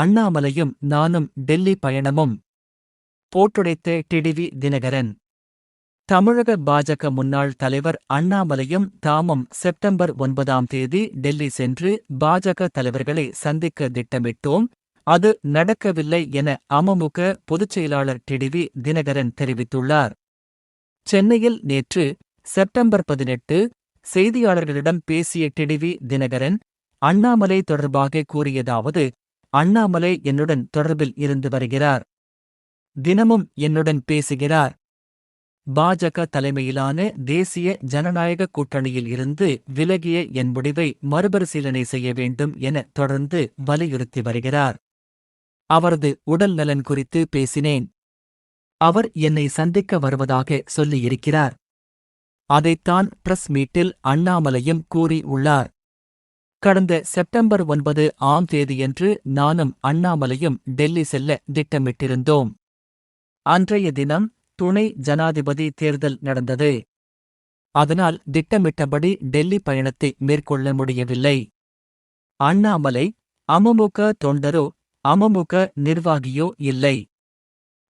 அண்ணாமலையும் நானும் டெல்லி பயணமும் போட்டுடைத்த டிடிவி தினகரன். தமிழக பாஜக முன்னாள் தலைவர் அண்ணாமலையும் தாமும் செப்டம்பர் ஒன்பதாம் தேதி டெல்லி சென்று பாஜக தலைவர்களை சந்திக்க திட்டமிட்டோம். அது நடக்கவில்லை என அமமுக பொதுச் செயலாளர் டிடிவி தினகரன் தெரிவித்துள்ளார். சென்னையில் நேற்று செப்டம்பர் பதினெட்டு செய்தியாளர்களிடம் பேசிய டிடிவி தினகரன் அண்ணாமலை தொடர்பாக கூறியதாவது அண்ணாமலை என்னுடன் தொடர்பில் இருந்து வருகிறார். தினமும் என்னுடன் பேசுகிறார். பாஜக தலைமையிலான தேசிய ஜனநாயக கூட்டணியில் இருந்து விலகிய என் முடிவை மறுபரிசீலனை செய்ய வேண்டும் என தொடர்ந்து வலியுறுத்தி வருகிறார். அவரது உடல் நலன் குறித்து பேசினேன். அவர் என்னை சந்திக்க வருவதாக சொல்லியிருக்கிறார். அதைத்தான் பிரஸ் மீட்டில் அண்ணாமலையும் கூறி உள்ளார். கடந்த செப்டம்பர் ஒன்பது ஆம் தேதியன்று நானும் அண்ணாமலையும் டெல்லி செல்ல திட்டமிட்டிருந்தோம். அன்றைய தினம் துணை ஜனாதிபதி தேர்தல் நடந்தது. அதனால் திட்டமிட்டபடி டெல்லி பயணத்தை மேற்கொள்ள முடியவில்லை. அண்ணாமலை அமமுக தொண்டரோ அமமுக நிர்வாகியோ இல்லை.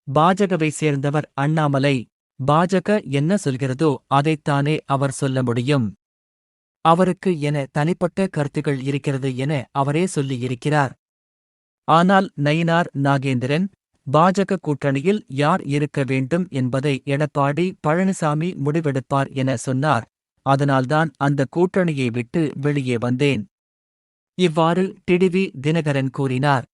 பாஜகவை சேர்ந்தவர் அண்ணாமலை. பாஜக என்ன சொல்கிறதோ அதைத்தானே அவர் சொல்ல முடியும். அவருக்கு என தனிப்பட்ட கருத்துகள் இருக்கிறது என அவரே சொல்லியிருக்கிறார். ஆனால் நயினார் நாகேந்திரன் பாஜக கூட்டணியில் யார் இருக்க வேண்டும் என்பதை எடப்பாடி பழனிசாமி முடிவெடுப்பார் என சொன்னார். அதனால்தான் அந்த கூட்டணியை விட்டு வெளியே வந்தேன். இவ்வாறு டிடிவி தினகரன் கூறினார்.